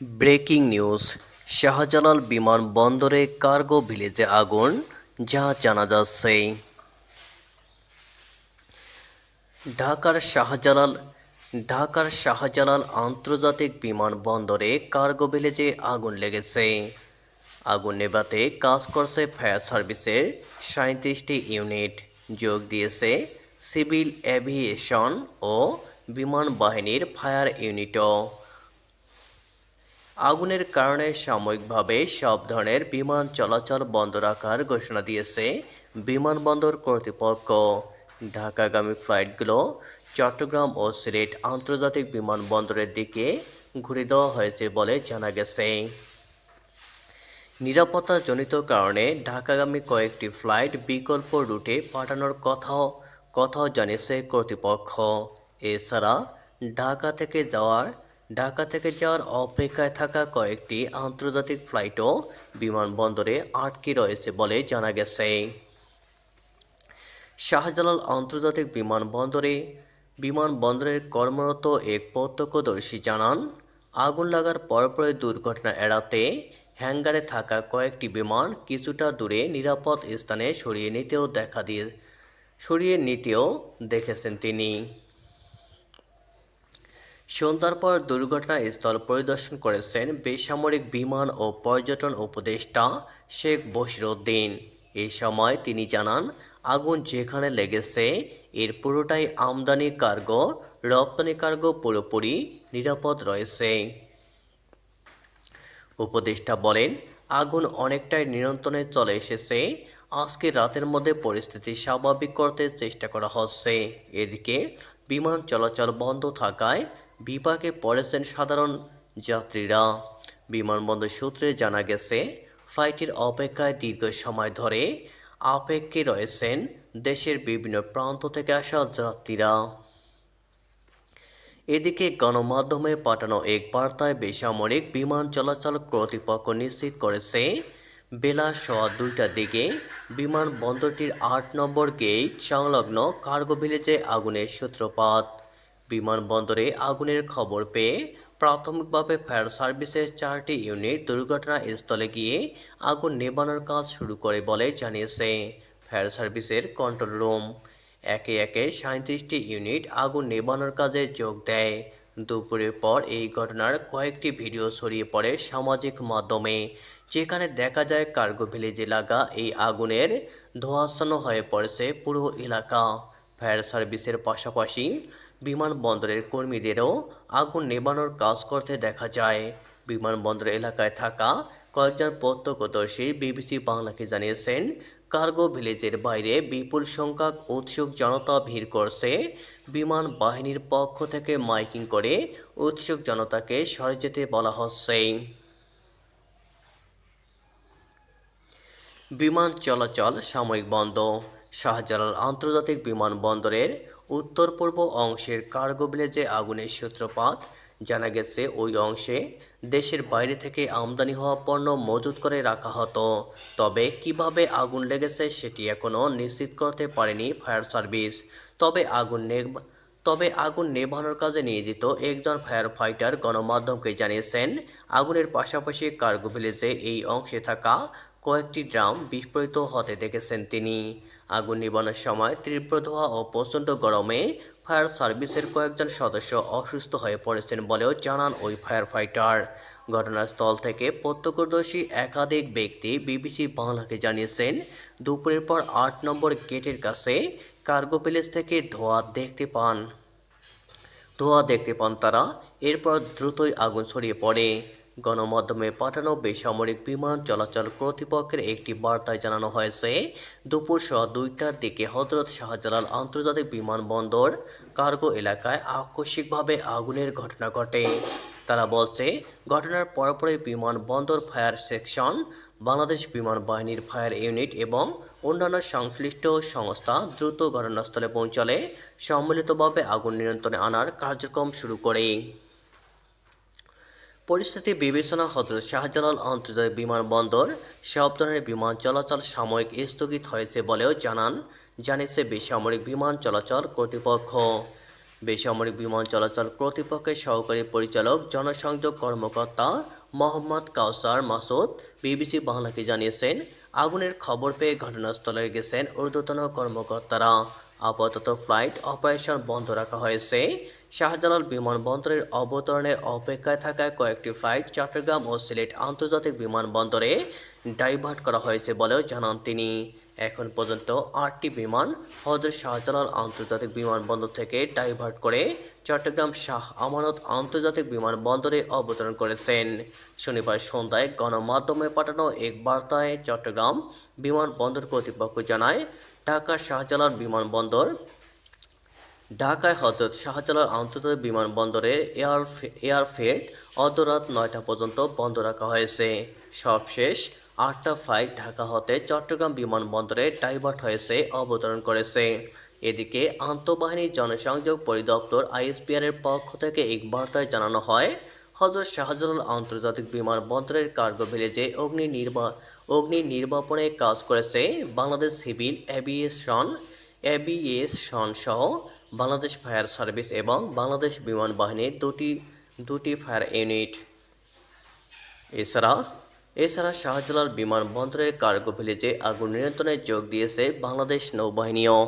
Breaking news, Shahjalal বিমানবন্দরে cargo ভিলেজে আগুন, যা জানা যাচ্ছে। ঢাকার শাহজালাল ঢাকার শাহজালাল আন্তর্জাতিক বিমানবন্দরে কার্গো ভিলেজে আগুন লেগেছে। আগুন নেভাতে কাজ করছে ফায়ার সার্ভিসের সাঁত্রিশটি ইউনিট। যোগ দিয়েছে সিভিল এভিয়েশন ও বিমান বাহিনীর ফায়ার ইউনিটও। আগুনের কারণে সাময়িকভাবে সব ধরনের বিমান চলাচল বন্ধ রাখার ঘোষণা দিয়েছে বিমানবন্দর কর্তৃপক্ষ। ঢাকাগামী ফ্লাইটগুলো চট্টগ্রাম ও সিলেট আন্তর্জাতিক বিমানবন্দরের দিকে ঘুরে দেওয়া হয়েছে বলে জানা গেছে। নিরাপত্তাজনিত কারণে ঢাকাগামী কয়েকটি ফ্লাইট বিকল্প রুটে পাঠানোর কথাও কথাও জানিয়েছে কর্তৃপক্ষ। এছাড়া ঢাকা থেকে যাওয়ার ঢাকা থেকে যাওয়ার অপেক্ষায় থাকা কয়েকটি আন্তর্জাতিক ফ্লাইটও বিমানবন্দরে আটকে রয়েছে বলে জানা গেছে। শাহজালাল আন্তর্জাতিক বিমানবন্দরে বিমানবন্দরের কর্মরত এক প্রত্যক্ষদর্শী জানান, আগুন লাগার পরপরই দুর্ঘটনা এড়াতে হ্যাঙ্গারে থাকা কয়েকটি বিমান কিছুটা দূরে নিরাপদ স্থানে সরিয়ে নিতেও দেখা দিয়ে সরিয়ে নিতেও দেখেছেন তিনি। সন্ধ্যার পর দুর্ঘটনাস্থল পরিদর্শন করেছেন বেসামরিক বিমান ও পর্যটন উপদেষ্টা শেখ বশিরউদ্দিন এই সময় তিনি জানান, আগুন যেখানে লেগেছে, এর পুরোটাই আমদানি কার্গো, রপ্তানি কার্গো পুরোপুরি নিরাপদ রয়েছে। উপদেষ্টা বলেন, আগুন অনেকটাই নিয়ন্ত্রণে চলে এসেছে। আজকে রাতের মধ্যে পরিস্থিতি স্বাভাবিক করতে চেষ্টা করা হচ্ছে। এদিকে বিমান চলাচল বন্ধ থাকায় বিপাকে পড়েছেন সাধারণ যাত্রীরা। বিমানবন্দর সূত্রে জানা গেছে, ফ্লাইটের অপেক্ষায় দীর্ঘ সময় ধরে আপেক্ষে রয়েছেন দেশের বিভিন্ন প্রান্ত থেকে আসা যাত্রীরা। এদিকে গণমাধ্যমে পাঠানো এক বার্তায় বেসামরিক বিমান চলাচল কর্তৃপক্ষ নিশ্চিত করেছে বেলা সোয়া দুইটার দিকে বিমানবন্দরটির আট নম্বর গেট সংলগ্ন কার্গো ভিলেজে আগুনের সূত্রপাত। বিমানবন্দরে আগুনের খবর পেয়ে প্রাথমিকভাবে ফায়ার সার্ভিসের চারটি ইউনিট দুর্ঘটনাস্থলে গিয়ে আগুন নেভানোর কাজ শুরু করে বলে জানিয়েছে ফায়ার সার্ভিসের কন্ট্রোল রুম। একে একে সাঁত্রিশটি ইউনিট আগুন নেভানোর কাজে যোগ দেয়। দুপুরের পর এই ঘটনার কয়েকটি ভিডিও ছড়িয়ে পড়ে সামাজিক মাধ্যমে, যেখানে দেখা যায় কার্গো ভিলেজে লাগা এই আগুনের ধোঁয়াচ্ছন্ন হয়ে পড়েছে পুরো এলাকা। ফায়ার সার্ভিসের পাশাপাশি বিমানবন্দরের কর্মীদেরও আগুন নেভানোর কাজ করতে দেখা যায়। বিমানবন্দর এলাকায় থাকা কয়েকজন প্রত্যক্ষদর্শী বিবিসি বাংলাকে জানিয়েছেন, কার্গো ভিলেজের বাইরে বিপুল সংখ্যক উৎসুক জনতা ভিড় করছে। বিমান বাহিনীর পক্ষ থেকে মাইকিং করে উৎসুক জনতাকে সরে যেতে বলা হচ্ছে। বিমান চলাচল সাময়িক বন্ধ। শাহজালাল আন্তর্জাতিক বিমানবন্দরের উত্তর পূর্ব অংশের কার্গো ভিলেজে আগুনের সূত্রপাত জানা গেছে। ওই অংশে দেশের বাইরে থেকে আমদানি হওয়া পণ্য মজুত করে রাখা হতো। তবে কীভাবে আগুন লেগেছে সেটি এখনও নিশ্চিত করতে পারেনি ফায়ার সার্ভিস। তবে আগুন তবে আগুন নেভানোর কাজে নিয়োজিত একজন ফায়ার ফাইটার গণমাধ্যমকে জানিয়েছেন, আগুনের পাশাপাশি কার্গো ভিলেজে এই অংশে থাকা কয়েকটি ড্রাম বিস্ফোরিত হতে দেখেছেন তিনি। আগুন নিবানোর সময় তীব্র ধোঁয়া ও প্রচণ্ড গরমে ফায়ার সার্ভিসের কয়েকজন সদস্য অসুস্থ হয়ে পড়েছেন বলেও জানান ওই ফায়ার ফাইটার ঘটনাস্থল থেকে প্রত্যক্ষদর্শী একাধিক ব্যক্তি বিবিসি বাংলাকে জানিয়েছেন, দুপুরের পর আট নম্বর গেটের কাছে কার্গো প্যালেস থেকে ধোঁয়া দেখতে পান। ধোঁয়া দেখতে পান তারা। এরপর দ্রুতই আগুন ছড়িয়ে পড়ে। গণমাধ্যমে পাঠানো বেসামরিক বিমান চলাচল কর্তৃপক্ষের একটি বার্তায় জানানো হয়েছে, দুপুর সোয়া দুইটার দিকে হজরত শাহজালাল আন্তর্জাতিক বিমানবন্দর কার্গো এলাকায় আকস্মিকভাবে আগুনের ঘটনা ঘটে। তারা বলছে, ঘটনার পরপরই বিমানবন্দর ফায়ার সেকশন, বাংলাদেশ বিমান বাহিনীর ফায়ার ইউনিট এবং অন্যান্য সংশ্লিষ্ট সংস্থা দ্রুত ঘটনাস্থলে পৌঁছালে সম্মিলিতভাবে আগুন নিয়ন্ত্রণে আনার কার্যক্রম শুরু করে। পরিস্থিতি বিবেচনা হজরত শাহজালাল আন্তর্জাতিক বিমানবন্দর সব ধরনের বিমান চলাচল সাময়িক স্থগিত হয়েছে বলেও জানান, জানিয়েছে বেসামরিক বিমান চলাচল কর্তৃপক্ষ। বেসামরিক বিমান চলাচল কর্তৃপক্ষের সহকারী পরিচালক, জনসংযোগ কর্মকর্তা মোহাম্মদ কাউসার মাসুদ, বিবিসি বাংলাকে জানিয়েছেন, আগুনের খবর পেয়ে ঘটনাস্থলে গেছেন ঊর্ধ্বতন কর্মকর্তারা। আপাতত ফ্লাইট অপারেশন বন্ধ রাখা হয়েছে। শাহজালাল বিমানবন্দরের অবতরণের অপেক্ষায় থাকা কয়েকটি ফ্লাইট চট্টগ্রাম ও সিলেট আন্তর্জাতিক বিমানবন্দরে ডাইভার্ট করা হয়েছে বলেও জানান তিনি। এখন পর্যন্ত আটটি বিমান হজরত শাহজালাল আন্তর্জাতিক বিমানবন্দর থেকে ডাইভার্ট করে চট্টগ্রাম শাহ আমানত আন্তর্জাতিক বিমানবন্দরে অবতরণ করেছেন। শনিবার সন্ধ্যায় গণমাধ্যমে পাঠানো এক বার্তায় চট্টগ্রাম বিমানবন্দর কর্তৃপক্ষ জানায়, ঢাকা শাহজালাল বিমানবন্দর, ঢাকায় হজরত শাহজালাল আন্তর্জাতিক বিমানবন্দরের এয়ার এয়ারফেট অর্ধরাত নয়টা পর্যন্ত বন্ধ রাখা হয়েছে। সবশেষ আটটা ফ্লাইট ঢাকা হতে চট্টগ্রাম বিমানবন্দরে ডাইভার্ট হয়েছে, অবতরণ করেছে। এদিকে আন্তঃবাহিনী জনসংযোগ পরিদপ্তর আইএসপিআর এর পক্ষ থেকে এক বার্তায় জানানো হয়, হজরত শাহজালাল আন্তর্জাতিক বিমানবন্দরের কার্গো ভিলেজে অগ্নি নির্বা, অগ্নি নির্বাপনে কাজ করেছে বাংলাদেশ সিভিল অ্যাভিয়েশন অ্যাভিয়েশন সহ বাংলাদেশ ফায়ার সার্ভিস এবং বাংলাদেশ বিমান বাহিনীর দুটি দুটি ফায়ার ইউনিট। এছাড়া এছাড়া শাহজালাল বিমানবন্দরে কার্গো ভিলেজে আগুন নিয়ন্ত্রণে যোগ দিয়েছে বাংলাদেশ নৌবাহিনীও।